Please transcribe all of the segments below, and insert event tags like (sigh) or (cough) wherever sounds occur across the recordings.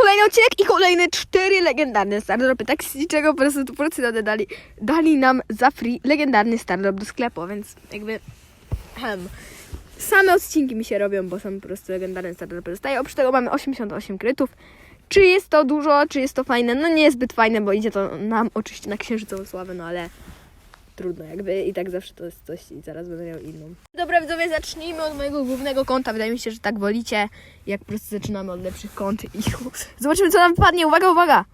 kolejny odcinek i kolejne cztery legendarne stardropy. Tak z niczego po prostu tu porcję dali, nam za free legendarny stardrop do sklepu, więc jakby... Hem. Same odcinki mi się robią, bo są po prostu legendarne stardropy. Dostaję. Oprócz tego mamy 88 krytów. Czy jest to dużo, czy jest to fajne? No nie jest zbyt fajne, bo idzie to nam oczywiście na księżycową sławę, no ale trudno jakby i tak zawsze to jest coś i zaraz będę miał inną. Dobra widzowie, zacznijmy od mojego głównego konta. Wydaje mi się, że tak wolicie, jak po prostu zaczynamy od lepszych kont i zobaczymy co nam wypadnie. Uwaga, uwaga!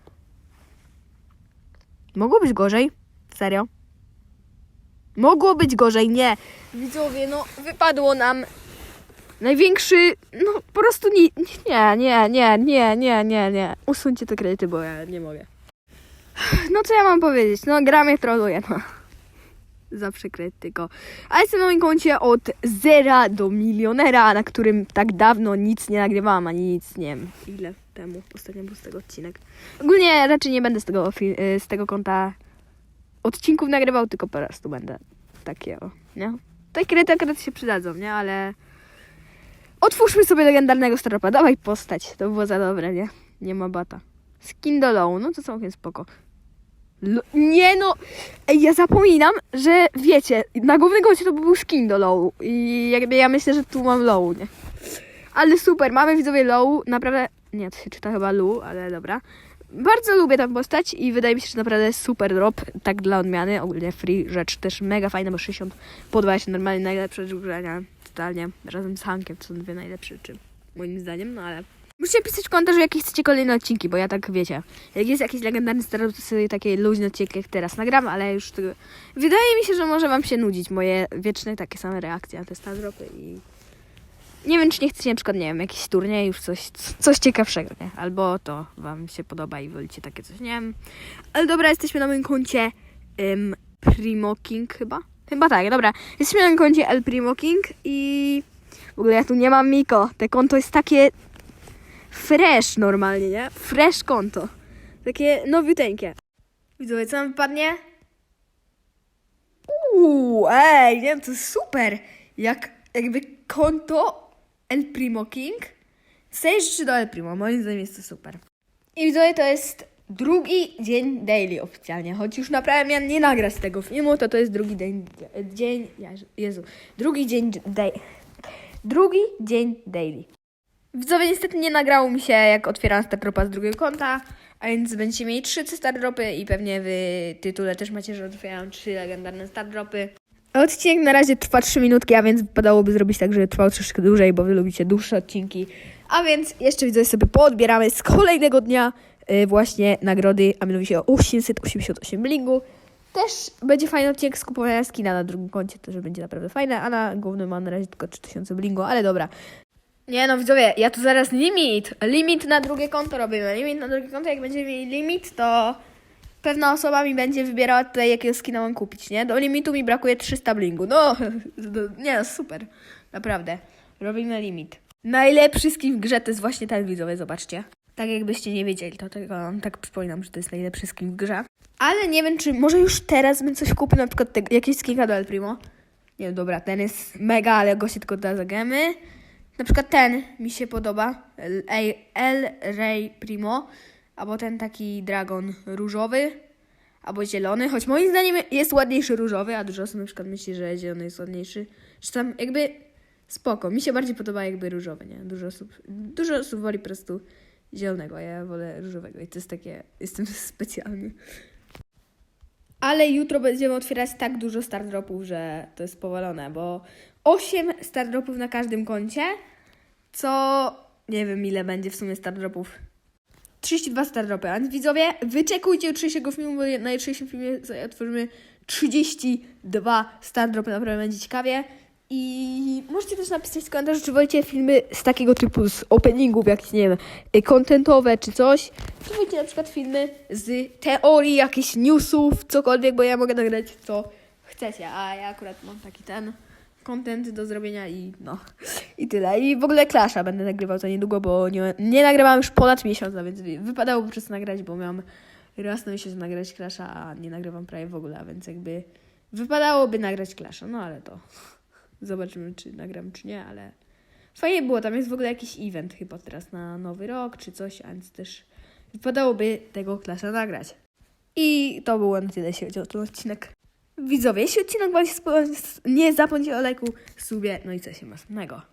Mogło być gorzej? Serio? Mogło być gorzej, nie. Widzowie, no wypadło nam największy, no po prostu nie, nie, nie, nie, nie, nie, nie, nie. Usuńcie te kredyty, bo ja nie mogę. No co ja mam powiedzieć? No gra mnie troluje, no. Zawsze kredyt tylko. A jestem na moim koncie od zera do milionera, na którym tak dawno nic nie nagrywałam, ani nic, nie wiem, ile temu ostatnio był z tego odcinek. Ogólnie raczej nie będę z tego, y, z tego konta odcinków nagrywał, tylko po prostu będę takie, o, nie? Te kredyty akurat się przydadzą, nie? Ale otwórzmy sobie legendarnego staropa. Dawaj postać, to było za dobre, nie? Nie ma bata. Skin do low, no to całkiem spoko. L- nie no, Ej, ja zapominam, że wiecie, na głównym koncie to był skin do low i jakby ja myślę, że tu mam low, nie? Ale super, mamy widzowie low, naprawdę, nie, to się czyta chyba lu, ale dobra. Bardzo lubię tę postać i wydaje mi się, że naprawdę super drop, tak dla odmiany, ogólnie free rzecz też mega fajna, bo 60 po 20 normalnie najlepsze grania, totalnie, razem z Hankiem, to są dwie najlepsze rzeczy, moim zdaniem, no ale... Musicie pisać w komentarzu, jakie chcecie kolejne odcinki, bo ja tak wiecie. Jak jest jakiś legendarny stary, to sobie takie luźne odcinki jak teraz nagram, ale już tego... Wydaje mi się, że może wam się nudzić moje wieczne takie same reakcje na te stardropy i... Nie wiem, czy nie chcecie na przykład, nie wiem, jakiś turniej, już coś, coś ciekawszego, nie? Albo to wam się podoba i wolicie takie coś, nie wiem. Ale dobra, jesteśmy na moim koncie um, Primo King chyba? Chyba tak, dobra. Jesteśmy na koncie El Primo King i... W ogóle ja tu nie mam Miko. Te konto jest takie fresh normalnie, nie? Fresh konto. Takie nowiuteńkie. Widzowie, co nam wypadnie? Uuu, ej, nie wiem, to super. Jak jakby konto El Primo King. Stajesz rzeczy do El Primo, moim zdaniem jest to super. I widzowie, to jest drugi dzień daily oficjalnie. Choć już naprawdę miałem nie nagrać tego filmu, to to jest drugi dzień, dzień Jezu- Jezu, drugi dzień day, drugi dzień daily. Widzowie, niestety nie nagrało mi się, jak otwieram Stardropa z drugiego konta, a więc będziecie mieli trzy Stardropy i pewnie w tytule też macie, że otwieram trzy legendarne Stardropy. Odcinek na razie trwa 3 minutki, a więc wypadałoby zrobić tak, żeby trwał troszeczkę dłużej, bo wy lubicie dłuższe odcinki. A więc jeszcze widzowie sobie poodbieramy z kolejnego dnia y, właśnie nagrody, a mianowicie 888 blingu. Też będzie fajny odcinek z kupowania skina na drugim koncie, to że będzie naprawdę fajne, a na głównym mam na razie tylko 3000 blingu, ale dobra. Nie no, widzowie, ja tu zaraz limit. Limit na drugie konto robimy. Limit na drugie konto, jak będziemy mieli limit, to pewna osoba mi będzie wybierała tutaj, jakiego skina mam kupić, nie? Do limitu mi brakuje 300 blingu. No, (laughs) nie no, super. Naprawdę. Robimy limit. Najlepszy skin w grze to jest właśnie ten, widzowie, zobaczcie. Tak jakbyście nie wiedzieli, to tylko tak przypominam, że to jest najlepszy skin w grze. Ale nie wiem, czy może już teraz bym coś kupił, na przykład te, jakieś skinka do El Primo. Nie wiem, dobra, ten jest mega, ale go się tylko da za gemy. Na przykład ten mi się podoba. El, Rey Primo. Albo ten taki dragon różowy. Albo zielony. Choć moim zdaniem jest ładniejszy różowy, a dużo osób na przykład myśli, że zielony jest ładniejszy. Czy tam jakby spoko. Mi się bardziej podoba jakby różowy, nie? Dużo osób, dużo osób woli po prostu zielonego, ja wolę różowego. I to jest takie, jestem (laughs) specjalny. Ale jutro będziemy otwierać tak dużo stardropów, że to jest powalone, bo 8 stardropów na każdym koncie, co nie wiem ile będzie w sumie stardropów. 32 stardropy, więc widzowie, wyczekujcie jutrzejszego filmu, bo na jutrzejszym filmie otworzymy 32 stardropy, naprawdę będzie ciekawie. I możecie też napisać w komentarzu, czy wolicie filmy z takiego typu, z openingów, jakieś, nie wiem, y, contentowe czy coś. Czy wolicie na przykład filmy z teorii, jakichś newsów, cokolwiek, bo ja mogę nagrać co chcecie, a ja akurat mam taki ten content do zrobienia i no, i tyle. I w ogóle Klasza będę nagrywał za niedługo, bo nie, nie nagrywałam już ponad miesiąc, a więc wypadało po prostu nagrać, bo miałam raz na miesiąc nagrać Klasza, a nie nagrywam prawie w ogóle, a więc jakby wypadałoby nagrać Klasza, no ale to (laughs) zobaczymy, czy nagram, czy nie, ale Fajnie było, tam jest w ogóle jakiś event chyba teraz na Nowy Rok czy coś, a więc też wypadałoby tego klasa nagrać. I to było na tyle, jeśli chodzi o ten odcinek. Widzowie, jeśli odcinek Wam się spodobał, nie zapomnijcie o lajku, subie, no i co się następnego.